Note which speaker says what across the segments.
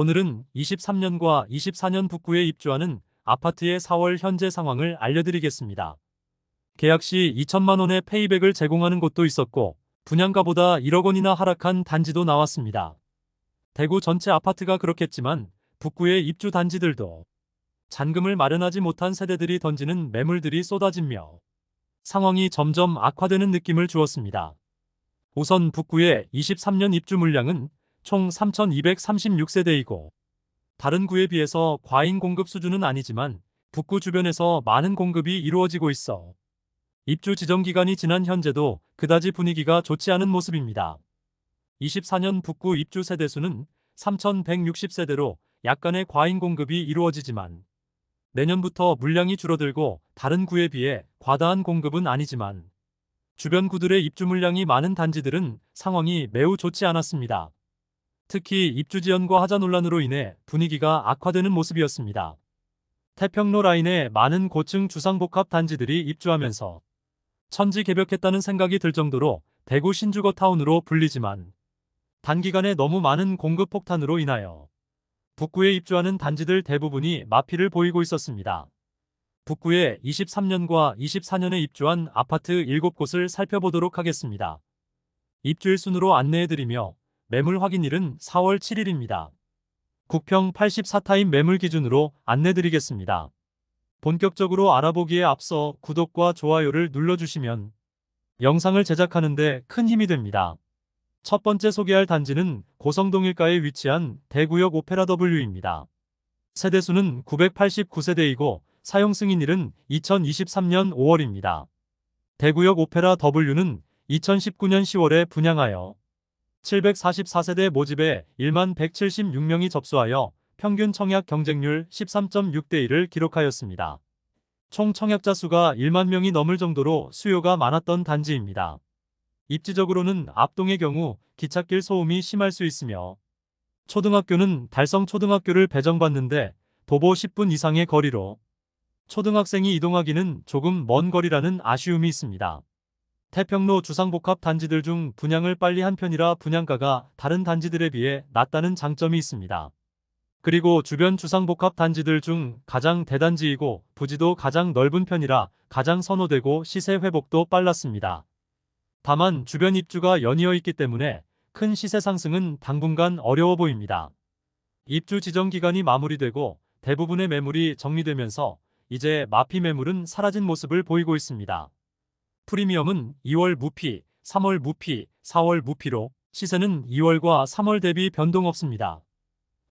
Speaker 1: 오늘은 23년과 24년 북구에 입주하는 아파트의 4월 현재 상황을 알려드리겠습니다. 계약 시 2천만 원의 페이백을 제공하는 곳도 있었고 분양가보다 1억 원이나 하락한 단지도 나왔습니다. 대구 전체 아파트가 그렇겠지만 북구의 입주 단지들도 잔금을 마련하지 못한 세대들이 던지는 매물들이 쏟아지며 상황이 점점 악화되는 느낌을 주었습니다. 우선 북구의 23년 입주 물량은 총 3,236세대이고 다른 구에 비해서 과잉 공급 수준은 아니지만 북구 주변에서 많은 공급이 이루어지고 있어 입주 지정 기간이 지난 현재도 그다지 분위기가 좋지 않은 모습입니다. 24년 북구 입주 세대수는 3,160세대로 약간의 과잉 공급이 이루어지지만 내년부터 물량이 줄어들고 다른 구에 비해 과다한 공급은 아니지만 주변 구들의 입주 물량이 많은 단지들은 상황이 매우 좋지 않았습니다. 특히 입주 지연과 하자 논란으로 인해 분위기가 악화되는 모습이었습니다. 태평로 라인에 많은 고층 주상복합 단지들이 입주하면서 천지 개벽했다는 생각이 들 정도로 대구 신주거 타운으로 불리지만 단기간에 너무 많은 공급 폭탄으로 인하여 북구에 입주하는 단지들 대부분이 마피를 보이고 있었습니다. 북구에 23년과 24년에 입주한 아파트 7곳을 살펴보도록 하겠습니다. 입주일 순으로 안내해드리며 매물 확인일은 4월 7일입니다. 국평 84타임 매물 기준으로 안내드리겠습니다. 본격적으로 알아보기에 앞서 구독과 좋아요를 눌러주시면 영상을 제작하는데 큰 힘이 됩니다. 첫 번째 소개할 단지는 고성동 일가에 위치한 대구역 오페라 W입니다. 세대수는 989세대이고 사용 승인일은 2023년 5월입니다. 대구역 오페라 W는 2019년 10월에 분양하여 744세대 모집에 1만 176명이 접수하여 평균 청약 경쟁률 13.6대 1을 기록하였습니다. 총 청약자 수가 1만 명이 넘을 정도로 수요가 많았던 단지입니다. 입지적으로는 앞동의 경우 기찻길 소음이 심할 수 있으며 초등학교는 달성 초등학교를 배정받는데 도보 10분 이상의 거리로 초등학생이 이동하기는 조금 먼 거리라는 아쉬움이 있습니다. 태평로 주상복합 단지들 중 분양을 빨리 한 편이라 분양가가 다른 단지들에 비해 낮다는 장점이 있습니다. 그리고 주변 주상복합 단지들 중 가장 대단지이고 부지도 가장 넓은 편이라 가장 선호되고 시세 회복도 빨랐습니다. 다만 주변 입주가 연이어 있기 때문에 큰 시세 상승은 당분간 어려워 보입니다. 입주 지정 기간이 마무리되고 대부분의 매물이 정리되면서 이제 마피 매물은 사라진 모습을 보이고 있습니다. 프리미엄은 2월 무피, 3월 무피, 4월 무피로 시세는 2월과 3월 대비 변동 없습니다.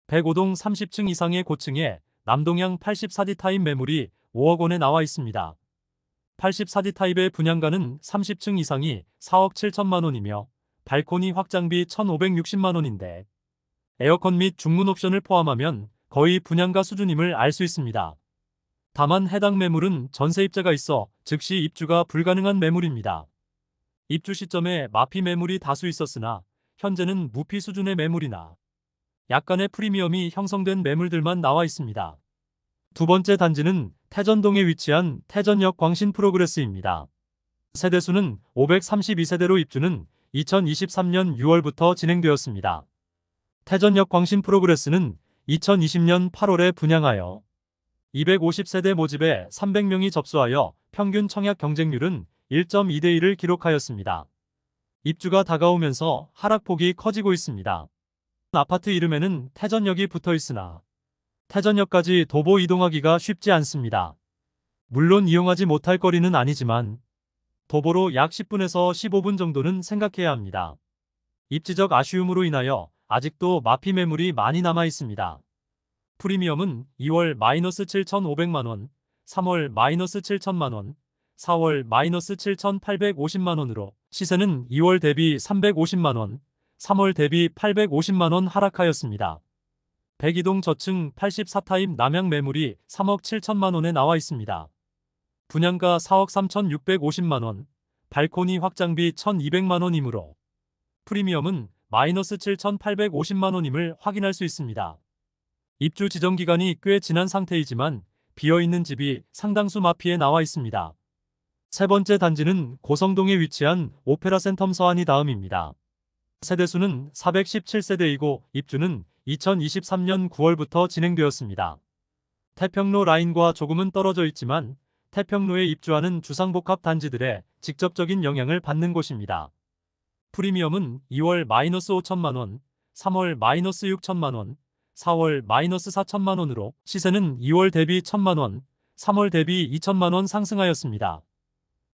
Speaker 1: 105동 30층 이상의 고층에 남동향 84D 타입 매물이 5억 원에 나와 있습니다. 84D 타입의 분양가는 30층 이상이 4억 7천만 원이며 발코니 확장비 1,560만 원인데 에어컨 및 중문 옵션을 포함하면 거의 분양가 수준임을 알 수 있습니다. 다만 해당 매물은 전세입자가 있어 즉시 입주가 불가능한 매물입니다. 입주 시점에 마피 매물이 다수 있었으나 현재는 무피 수준의 매물이나 약간의 프리미엄이 형성된 매물들만 나와 있습니다. 두 번째 단지는 태전동에 위치한 태전역 광신 프로그레스입니다. 세대수는 532세대로 입주는 2023년 6월부터 진행되었습니다. 태전역 광신 프로그레스는 2020년 8월에 분양하여 250세대 모집에 300명이 접수하여 평균 청약 경쟁률은 1.2대 1을 기록하였습니다. 입주가 다가오면서 하락폭이 커지고 있습니다. 아파트 이름에는 태전역이 붙어 있으나 태전역까지 도보 이동하기가 쉽지 않습니다. 물론 이용하지 못할 거리는 아니지만 도보로 약 10분에서 15분 정도는 생각해야 합니다. 입지적 아쉬움으로 인하여 아직도 마피 매물이 많이 남아 있습니다. 프리미엄은 2월 마이너스 7,500만원, 3월 마이너스 7천만원, 4월 마이너스 7,850만원으로 시세는 2월 대비 350만원, 3월 대비 850만원 하락하였습니다. 백이동 저층 84타입 남양 매물이 3억 7천만원에 나와 있습니다. 분양가 4억 3,650만원, 발코니 확장비 1,200만원이므로 프리미엄은 마이너스 7,850만원임을 확인할 수 있습니다. 입주 지정 기간이 꽤 지난 상태이지만 비어있는 집이 상당수 마피에 나와 있습니다. 세 번째 단지는 고성동에 위치한 오페라 센텀 서안이 다음입니다. 세대수는 417세대이고 입주는 2023년 9월부터 진행되었습니다. 태평로 라인과 조금은 떨어져 있지만 태평로에 입주하는 주상복합 단지들의 직접적인 영향을 받는 곳입니다. 프리미엄은 2월 마이너스 5천만 원, 3월 마이너스 6천만 원, 4월 마이너스 4천만 원으로 시세는 2월 대비 1천만 원, 3월 대비 2천만 원 상승하였습니다.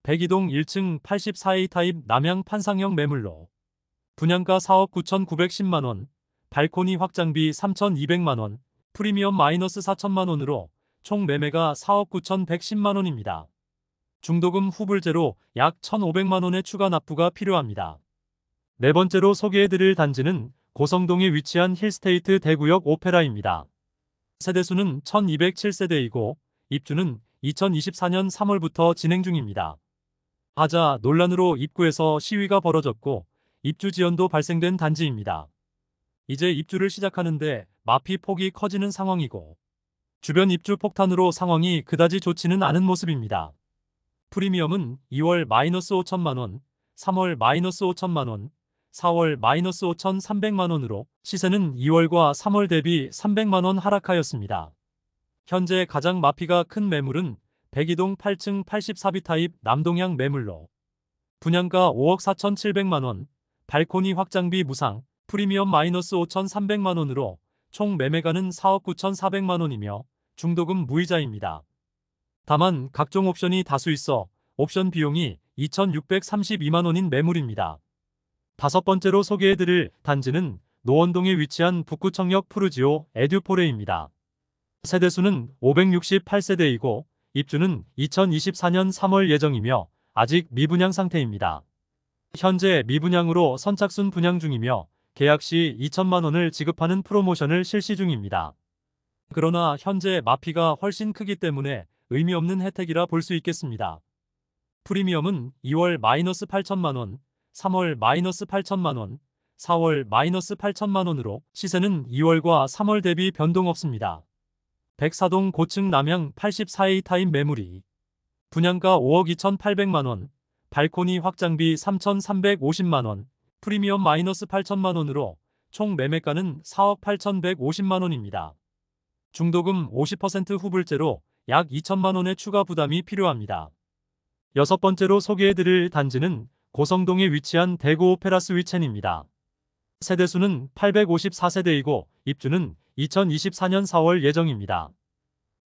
Speaker 1: 백이동 1층 84A 타입 남양 판상형 매물로 분양가 4억 9,910만 원, 발코니 확장비 3,200만 원, 프리미엄 마이너스 4천만 원으로 총 매매가 4억 9,110만 원입니다. 중도금 후불제로 약 1,500만 원의 추가 납부가 필요합니다. 네 번째로 소개해드릴 단지는 고성동에 위치한 힐스테이트 대구역 오페라입니다. 세대수는 1207세대이고 입주는 2024년 3월부터 진행 중입니다. 하자 논란으로 입구에서 시위가 벌어졌고 입주 지연도 발생된 단지입니다. 이제 입주를 시작하는데 마피 폭이 커지는 상황이고 주변 입주 폭탄으로 상황이 그다지 좋지는 않은 모습입니다. 프리미엄은 2월 마이너스 5천만 원, 3월 마이너스 5천만 원, 4월 마이너스 5,300만 원으로 시세는 2월과 3월 대비 300만 원 하락하였습니다. 현재 가장 마피가 큰 매물은 백이동 8층 84비 타입 남동향 매물로 분양가 5억 4,700만 원, 발코니 확장비 무상, 프리미엄 마이너스 5,300만 원으로 총 매매가는 4억 9,400만 원이며 중도금 무이자입니다. 다만 각종 옵션이 다수 있어 옵션 비용이 2,632만 원인 매물입니다. 다섯 번째로 소개해드릴 단지는 노원동에 위치한 북구청역 푸르지오 에듀포레입니다. 세대수는 568세대이고 입주는 2024년 3월 예정이며 아직 미분양 상태입니다. 현재 미분양으로 선착순 분양 중이며 계약 시 2천만 원을 지급하는 프로모션을 실시 중입니다. 그러나 현재 마피가 훨씬 크기 때문에 의미 없는 혜택이라 볼 수 있겠습니다. 프리미엄은 2월 마이너스 8천만 원, 3월 마이너스 8천만 원, 4월 마이너스 8천만 원으로 시세는 2월과 3월 대비 변동 없습니다. 백사동 고층 남양 84A 타임 매물이 분양가 5억 2,800만 원, 발코니 확장비 3,350만 원, 프리미엄 마이너스 8천만 원으로 총 매매가는 4억 8,150만 원입니다. 중도금 50% 후불제로 약 2천만 원의 추가 부담이 필요합니다. 여섯 번째로 소개해드릴 단지는 고성동에 위치한 대구 오페라 스위첸입니다. 세대수는 854세대이고 입주는 2024년 4월 예정입니다.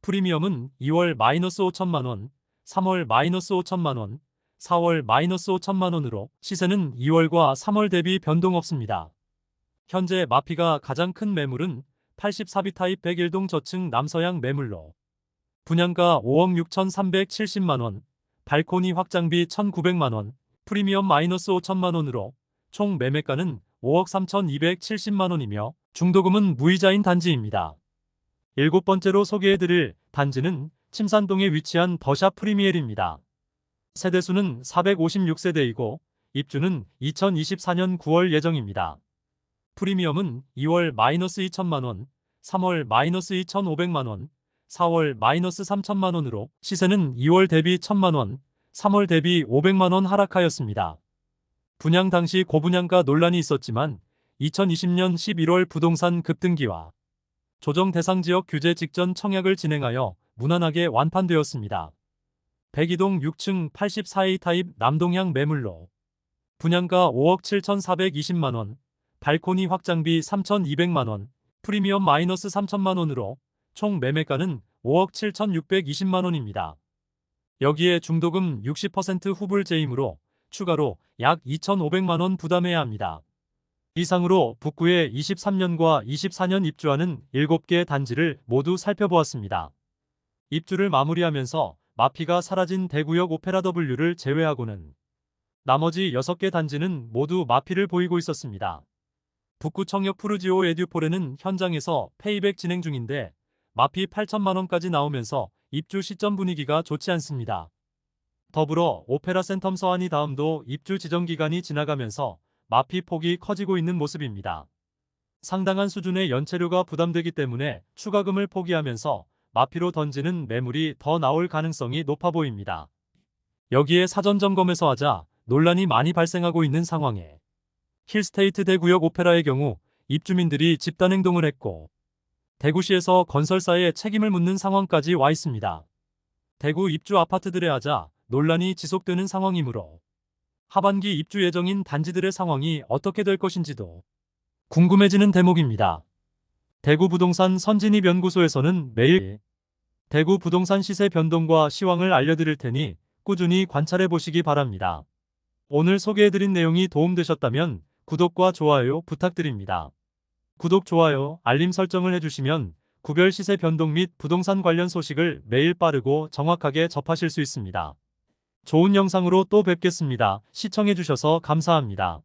Speaker 1: 프리미엄은 2월 마이너스 5천만 원, 3월 마이너스 5천만 원, 4월 마이너스 5천만 원으로 시세는 2월과 3월 대비 변동 없습니다. 현재 마피가 가장 큰 매물은 84비 타입 101동 저층 남서양 매물로 분양가 5억 6,370만 원, 발코니 확장비 1,900만 원, 프리미엄 마이너스 5천만 원으로 총 매매가는 5억 3,270만 원이며 중도금은 무이자인 단지입니다. 일곱 번째로 소개해드릴 단지는 침산동에 위치한 더샵 프리미엘입니다. 세대수는 456세대이고 입주는 2024년 9월 예정입니다. 프리미엄은 2월 마이너스 2천만 원, 3월 마이너스 2,500만 원, 4월 마이너스 3천만 원으로 시세는 2월 대비 1천만 원, 3월 대비 500만 원 하락하였습니다. 분양 당시 고분양가 논란이 있었지만 2020년 11월 부동산 급등기와 조정 대상 지역 규제 직전 청약을 진행하여 무난하게 완판되었습니다. 백이동 6층 84A 타입 남동향 매물로 분양가 5억 7,420만 원, 발코니 확장비 3,200만 원, 프리미엄 마이너스 3천만 원으로 총 매매가는 5억 7,620만 원입니다. 여기에 중도금 60% 후불제이므로 추가로 약 2,500만 원 부담해야 합니다. 이상으로 북구에 23년과 24년 입주하는 7개 단지를 모두 살펴보았습니다. 입주를 마무리하면서 마피가 사라진 대구역 오페라 W를 제외하고는 나머지 6개 단지는 모두 마피를 보이고 있었습니다. 북구청역 푸르지오 에듀포레는 현장에서 페이백 진행 중인데 마피 8천만원까지 나오면서 입주 시점 분위기가 좋지 않습니다. 더불어 오페라 센텀 서안이 다음도 입주 지정 기간이 지나가면서 마피 폭이 커지고 있는 모습입니다. 상당한 수준의 연체료가 부담되기 때문에 추가금을 포기하면서 마피로 던지는 매물이 더 나올 가능성이 높아 보입니다. 여기에 사전 점검에서 하자 논란이 많이 발생하고 있는 상황에 힐스테이트 대구역 오페라의 경우 입주민들이 집단 행동을 했고 대구시에서 건설사에 책임을 묻는 상황까지 와 있습니다. 대구 입주 아파트들의 하자 논란이 지속되는 상황이므로 하반기 입주 예정인 단지들의 상황이 어떻게 될 것인지도 궁금해지는 대목입니다. 대구 부동산 선진입 연구소에서는 매일 대구 부동산 시세 변동과 시황을 알려드릴 테니 꾸준히 관찰해 보시기 바랍니다. 오늘 소개해드린 내용이 도움되셨다면 구독과 좋아요 부탁드립니다. 구독, 좋아요, 알림 설정을 해주시면 구별 시세 변동 및 부동산 관련 소식을 매일 빠르고 정확하게 접하실 수 있습니다. 좋은 영상으로 또 뵙겠습니다. 시청해주셔서 감사합니다.